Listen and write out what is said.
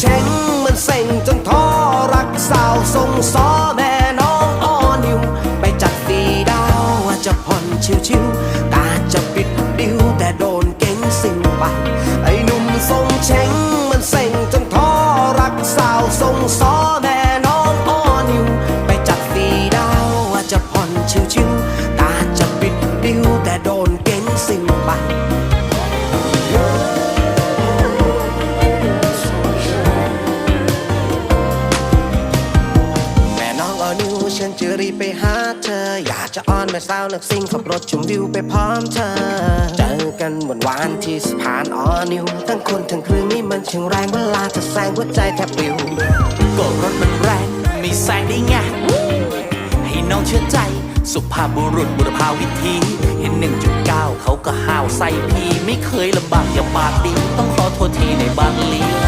เช้งมันเซ็งจนท้อรักสาวทรงซ้อแม่น้องอ้อนิว ไปจัดฟีดาวว่าจะผ่อนชิวๆตาจะปิดดิวแต่โดนเก่งสิ่งไป ไอ้หนุ่มทรงเช้งมันเซ็งจนท้อรักสาวทรงซ้อแม่น้องอ้อนิว ไปจัดฟีดาวว่าจะผ่อนชิวๆตาจะปิดดิวแต่โดนเก่งสิ่งไป ฉันจะรีบไปหาเธอ อยากจะอ้อนแม่สาวนักซิ่งขับรถชมวิวไปพร้อมเธอ เจอกันวันวานที่สะพานออนิว ทั้งคนทั้งเครื่องนี่มันช่างแรงเวลาจะแซงหัวใจแทบปลิวก็รถมันแรงไม่แซงได้ไงให้น้องเชื่อใจ สุภาพบุรุษบุรพาวิธี เห็น1.9เก้าเขาก็ห้าวใส่พี่ ไม่เคยลำบากอย่าปากดีต้องขอโทษทีในบางลี